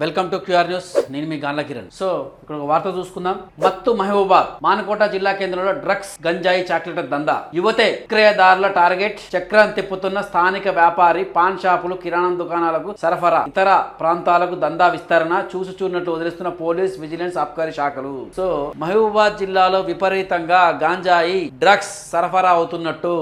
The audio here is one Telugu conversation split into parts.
Welcome to QR news. నేను మీ గాన్ల కిరణ్. సో ఇక్కడ ఒక వార్త చూసుకుందాం. మత్తు మహబూబాద్ మానకోట జిల్లా కేంద్రంలో డ్రగ్స్ గంజాయి చాక్లెట్ దందా. యువతే విక్రయదారుల టార్గెట్ చక్రం తిప్పుతున్న స్థానిక వ్యాపారి పాన్ షాపులు కిరాణం దుకాణాలకు సరఫరా. ఇతర ప్రాంతాలకు దందా విస్తరణ చూసి చూడనట్లు వదిలిస్తున్న పోలీస్ విజిలెన్స్ ఆబ్కారీ శాఖలు. సో మహబూబాద్ జిల్లాలో విపరీతంగా గాంజాయి డ్రగ్స్ సరఫరా అవుతున్నట్టు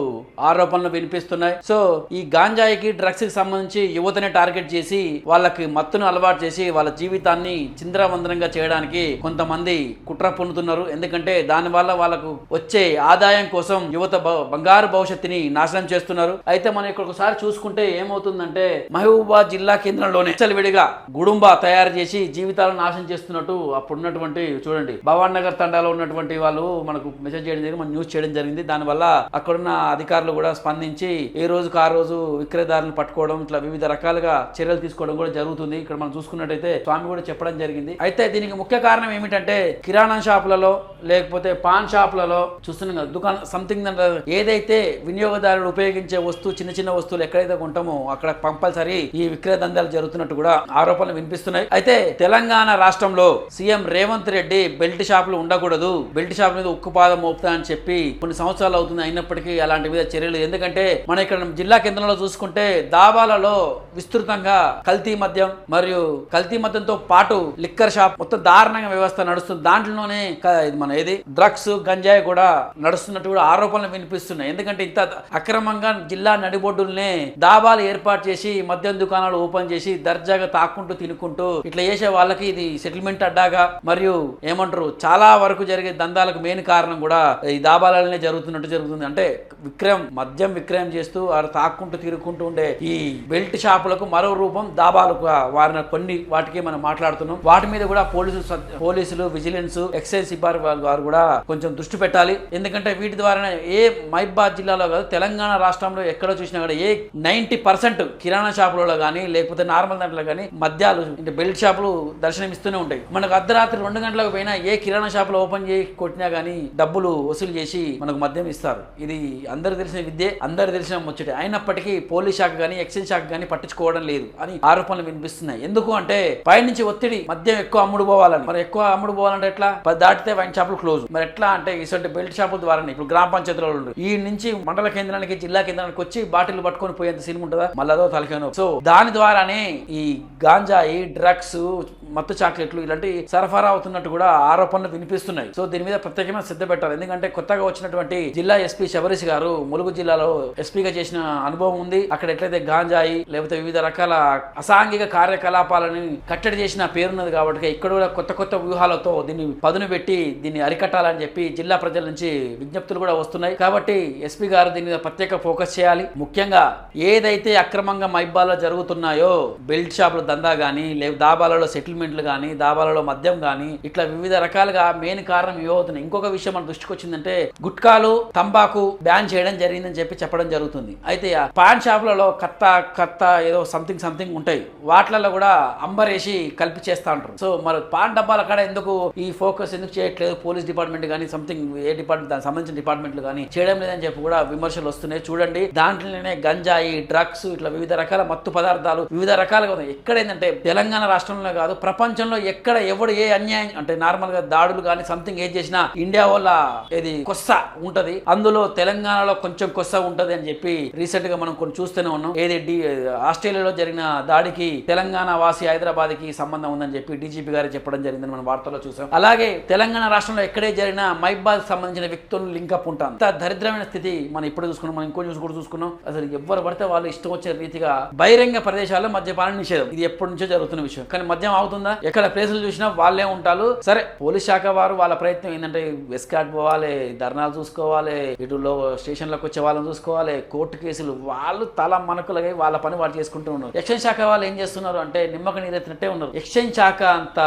ఆరోపణలు వినిపిస్తున్నాయి. సో ఈ గాంజాయికి డ్రగ్స్కి సంబంధించి యువతని టార్గెట్ చేసి వాళ్ళకి మత్తును అలవాటు చేసి వాళ్ళ జీవితాన్ని చింద్రవందనంగా చేయడానికి కొంతమంది కుట్ర పొందుతున్నారు. ఎందుకంటే దాని వల్ల వాళ్ళకు వచ్చే ఆదాయం కోసం యువత బంగారు భవిష్యత్తుని నాశనం చేస్తున్నారు. అయితే మనం ఇక్కడ ఒకసారి చూసుకుంటే ఏమవుతుందంటే మహబూబాబాద్ జిల్లా కేంద్రంలోనే విడిగా గుడుంబా తయారు చేసి జీవితాలను నాశనం చేస్తున్నట్టు అప్పుడు ఉన్నటువంటి చూడండి. భవాన్ నగర్ తండాలో ఉన్నటువంటి వాళ్ళు మనకు మెసేజ్ చేయడం జరిగింది మనం న్యూస్ చేయడం జరిగింది. దానివల్ల అక్కడున్న అధికారులు కూడా స్పందించి ఏ రోజుకు ఆ రోజు విక్రయదారులను పట్టుకోవడం ఇట్లా వివిధ రకాలుగా చర్యలు తీసుకోవడం కూడా జరుగుతుంది. ఇక్కడ మనం అయితే స్వామి కూడా చెప్పడం జరిగింది. అయితే దీనికి ముఖ్య కారణం ఏమిటంటే కిరాణా షాపులలో లేకపోతే పాన్ షాపులలో చూస్తున్నాం కదా దుకాణం సంథింగ్ ఏదైతే వినియోగదారుడు ఉపయోగించే వస్తువు చిన్న చిన్న వస్తువులు ఎక్కడైతే కొంటామో అక్కడ కంపల్సరీ ఈ విక్రయ దందాలు జరుగుతున్నట్టు కూడా ఆరోపణలు వినిపిస్తున్నాయి. అయితే తెలంగాణ రాష్ట్రంలో సీఎం రేవంత్ రెడ్డి బెల్ట్ షాపులు ఉండకూడదు బెల్ట్ షాప్ మీద ఉక్కుపాదం మోపుతా అని చెప్పి కొన్ని సంవత్సరాలు అవుతుంది అయినప్పటికీ అలాంటి మీద చర్యలు. ఎందుకంటే మన ఇక్కడ జిల్లా కేంద్రంలో చూసుకుంటే దాబాలలో విస్తృతంగా కల్తీ మద్యం మరియు కల్తీ మద్యంతో పాటు లిక్కర్ షాప్ మొత్తం దారుణంగా వ్యవస్థ నడుస్తుంది. దాంట్లోనే ఇది మన ఏది? డ్రగ్స్ గంజాయి కూడా నడుస్తున్నట్టు కూడా ఆరోపణలు వినిపిస్తున్నాయి. ఎందుకంటే ఇంత అక్రమంగా జిల్లా నడిబొడ్డుల్నే దాబాలు ఏర్పాటు చేసి మద్యం దుకాణాలు ఓపెన్ చేసి దర్జాగా తాక్కుంటూ తినుకుంటూ ఇట్లా చేసే వాళ్ళకి ఇది సెటిల్మెంట్ అడ్డాగా మరియు ఏమంటారు? చాలా వరకు జరిగే దందాలకు మెయిన్ కారణం కూడా ఈ దాబాలనే జరుగుతున్నట్టు జరుగుతుంది. అంటే విక్రయం మద్యం విక్రయం చేస్తూ వారు తాక్కుంటూ తిరుగుకుంటూ ఉండే ఈ బెల్ట్ షాపులకు మరో రూపం దాబాలకు వారిన కొన్ని వాటికి మనం మాట్లాడుతున్నాం. వాటి మీద కూడా పోలీసులు పోలీసులు విజిలెన్స్ ఎక్సైజ్ సిబ్బంది వారు కూడా కొంచెం దృష్టి పెట్టాలి. ఎందుకంటే వీటి ద్వారా ఏ మైబాద్ జిల్లాలో కాదు తెలంగాణ రాష్ట్రంలో ఎక్కడ చూసినా కూడా ఏ నైన్టీ పర్సెంట్ కిరాణా షాపులలో కానీ లేకపోతే నార్మల్ దాంట్లో కానీ మద్యాలు అంటే బెల్ట్ షాపులు దర్శనమిస్తూనే ఉంటాయి. మనకు అర్ధరాత్రి రెండు గంటలకు పోయినా ఏ కిరాణా షాపులో ఓపెన్ చేసి కొట్టినా కానీ డబ్బులు వసూలు చేసి మనకు మద్యం ఇస్తారు. ఇది అందరు తెలిసిన విద్యే అందరు తెలిసిన ముచ్చటే. అయినప్పటికీ పోలీస్ శాఖ కానీ ఎక్సైజ్ శాఖ కానీ పట్టించుకోవడం లేదు అని ఆరోపణలు వినిపిస్తున్నాయి. ఎందుకు అంటే పైనుంచి ఒత్తిడి మద్యం ఎక్కువ అమ్ముడు పోవాలని. మరి ఎక్కువ అమ్ముడు పోవాలంటే ఎట్లా? పది దాటితే వైన్ షాపులు క్లోజ్ మరి ఎట్లా అంటే ఇటువంటి బెల్ట్ షాపుల ద్వారా ఇప్పుడు గ్రామ పంచాయతీలో ఈ నుంచి మండల కేంద్రానికి జిల్లా కేంద్రానికి వచ్చి బాటిల్ పట్టుకొని పోయేంత సీన్ ఉంటుందా? మళ్ళీ అదో తలకేనో సో దాని ద్వారానే ఈ గాంజాయి డ్రగ్స్ మత్తు చాక్లెట్లు ఇలాంటి సరఫరా అవుతున్నట్టు కూడా ఆరోపణలు వినిపిస్తున్నాయి. సో దీని మీద ప్రత్యేకమైన శ్రద్ధ పెట్టాలి. ఎందుకంటే కొత్తగా వచ్చినటువంటి జిల్లా ఎస్పీ శబరీష్ గారు ములుగు జిల్లాలో ఎస్పీగా చేసిన అనుభవం ఉంది. అక్కడ ఎట్లయితే గాంజాయి లేకపోతే వివిధ రకాల అసాంఘిక కార్యకలాపాలను కట్టడి చేసిన పేరున్నది కాబట్టి ఇక్కడ కూడా కొత్త కొత్త వ్యూహాలతో దీన్ని పదును పెట్టి దీన్ని అరికట్టాలని చెప్పి జిల్లా ప్రజల నుంచి విజ్ఞప్తులు కూడా వస్తున్నాయి. కాబట్టి ఎస్పీ గారు దీని మీద ప్రత్యేక ఫోకస్ చేయాలి. ముఖ్యంగా ఏదైతే అక్రమంగా మైబాల్లో జరుగుతున్నాయో బెల్ట్ షాపుల దందా కానీ లేదా దాబాలలో సెటిల్మెంట్లు కానీ దాబాలలో మద్యం కానీ ఇట్లా వివిధ రకాలుగా మెయిన్ కారణం ఇవ్వవుతున్నాయి ఇంకొక విషయం మన దృష్టికి వచ్చిందంటే గుట్కాలు తంబాకు బ్యాన్ చేయడం జరిగిందని చెప్పి చెప్పడం జరుగుతుంది. అయితే పాన్ షాపులలో కత్త కత్త ఏదో సంథింగ్ సంథింగ్ ఉంటాయి. వాటిలలో కూడా అంబరేసి కలిపి చేస్తా ఉంటారు సో మరి పాన్ డబ్బాల కాడ ఎందుకు ఈ ఫోకస్ ఎందుకు చేయట్లేదు? పోలీస్ డిపార్ట్మెంట్ కానీ సంథింగ్ ఏ డిపార్ట్మెంట్ దానికి సంబంధించిన డిపార్ట్మెంట్లు కానీ చేయడం లేదని చెప్పి కూడా విమర్శలు వస్తున్నాయి. చూడండి దాంట్లోనే గంజాయి డ్రగ్స్ ఇట్లా వివిధ రకాల మత్తు పదార్థాలు వివిధ రకాలుగా ఉన్నాయి. ఎక్కడ ఏంటంటే తెలంగాణ రాష్ట్రంలో కాదు ప్రపంచంలో ఎక్కడ ఎవడు ఏ అన్యాయం అంటే నార్మల్గా దాడులు కానీ సంథింగ్ ఏది చేసినా ఇండియా వల్ల ఇది కొస్స ఉంటది. అందులో తెలంగాణలో కొంచెం కొస్స ఉంటది అని చెప్పి రీసెంట్గా మనం కొన్ని చూస్తూనే ఉన్నాం. ఏది ఆస్ట్రేలియాలో జరిగిన దాడికి తెలంగాణ వాసి హైదరాబాద్కి సంబంధం ఉందని చెప్పి డీజీపీ గారు చెప్పడం జరిగిందని మనం వార్తల్లో చూసాం. అలాగే తెలంగాణ రాష్ట్రంలో ఎక్కడే జరిగిన మైబాద్ సంబంధించిన వ్యక్తులను లింకప్ ఉంటాం. అంత దరిద్రమైన స్థితి మనం ఇప్పుడు చూసుకున్నాం మనం ఇంకో న్యూస్ కూడా చూసుకున్నాం. అసలు ఎవరు పడితే వాళ్ళు ఇష్టం వచ్చే రీతిగా బహిరంగ ప్రదేశాల్లో మద్యపానం నిషేధం. ఇది ఎప్పటి నుంచో జరుగుతున్న విషయం. కానీ మద్యం అవుతుందా ఎక్కడ ప్లేసులు చూసినా వాళ్ళే ఉంటారు. సరే పోలీస్ శాఖ వారు వాళ్ళ ప్రయత్నం ఏంటంటే వెస్కాట్ పోవాలి ధర్నాలు చూసుకోవాలి ఇటులో స్టేషన్లకు వచ్చే వాళ్ళని చూసుకోవాలి కోర్టు కేసులు వాళ్ళు తల మనకులై వాళ్ళ పని వాళ్ళు చేసుకుంటూ ఉన్నారు. ఎక్స్చేంజ్ శాఖ వాళ్ళు ఏం చేస్తున్నారు అంటే నిమ్మక నీరెత్తినట్టే ఉన్నారు. ఎక్స్చేంజ్ శాఖ అంత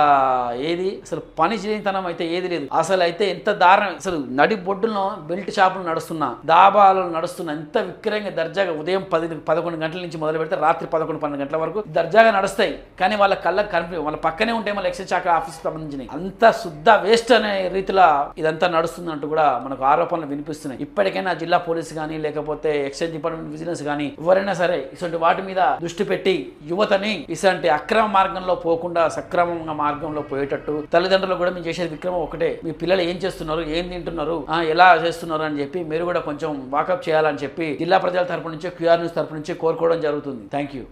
ఏది? అసలు పని చేయనితనం అయితే ఏది లేదు. అసలు అయితే ఎంత దారుణం. అసలు నడి బొడ్డులో బెల్ట్ షాపులు నడుస్తున్నా దాబాలు నడుస్తున్నా ఎంత విక్రయంగా దర్జాగా ఉదయం పది పదకొండు గంటల నుంచి మొదలు పెడితే రాత్రి పదకొండు పన్నెండు గంటల వరకు దర్జాగా నడుస్తాయి. కానీ వాళ్ళ కళ్ళకి కనిపి వాళ్ళ పక్కనే ఉంటేమో మళ్ళీ ఎక్సైజ్ శాఖ ఆఫీస్ సంబంధించినవి. అంత శుద్ధ వేస్ట్ అనే రీతిలో ఇదంతా నడుస్తుందంటూ కూడా మనకు ఆరోపణలు వినిపిస్తున్నాయి. ఇప్పటికైనా జిల్లా పోలీసు కానీ లేకపోతే ఎక్సైజ్ డిపార్ట్మెంట్ విజిలెన్స్ కానీ ఎవరైనా సరే ఇటువంటి వాటి మీద దృష్టి పెట్టి యువతని ఇటువంటి అక్రమ మార్గంలో పోకుండా సక్రమంగా మార్గంలో పోయేటట్టు తల్లిదండ్రులు కూడా మేము చేసేది విక్రమం ఒకటే. మీ పిల్లలు ఏం చేస్తున్నారు ఏం తింటున్నారు ఎలా చేస్తున్నారు అని చెప్పి మీరు కూడా కొంచెం వాకప్ చేయాలని చెప్పి జిల్లా ప్రజల తరపు నుంచి క్యూఆర్ న్యూస్ తరపు నుంచి కోరుకోవడం జరుగుతుంది. Thank you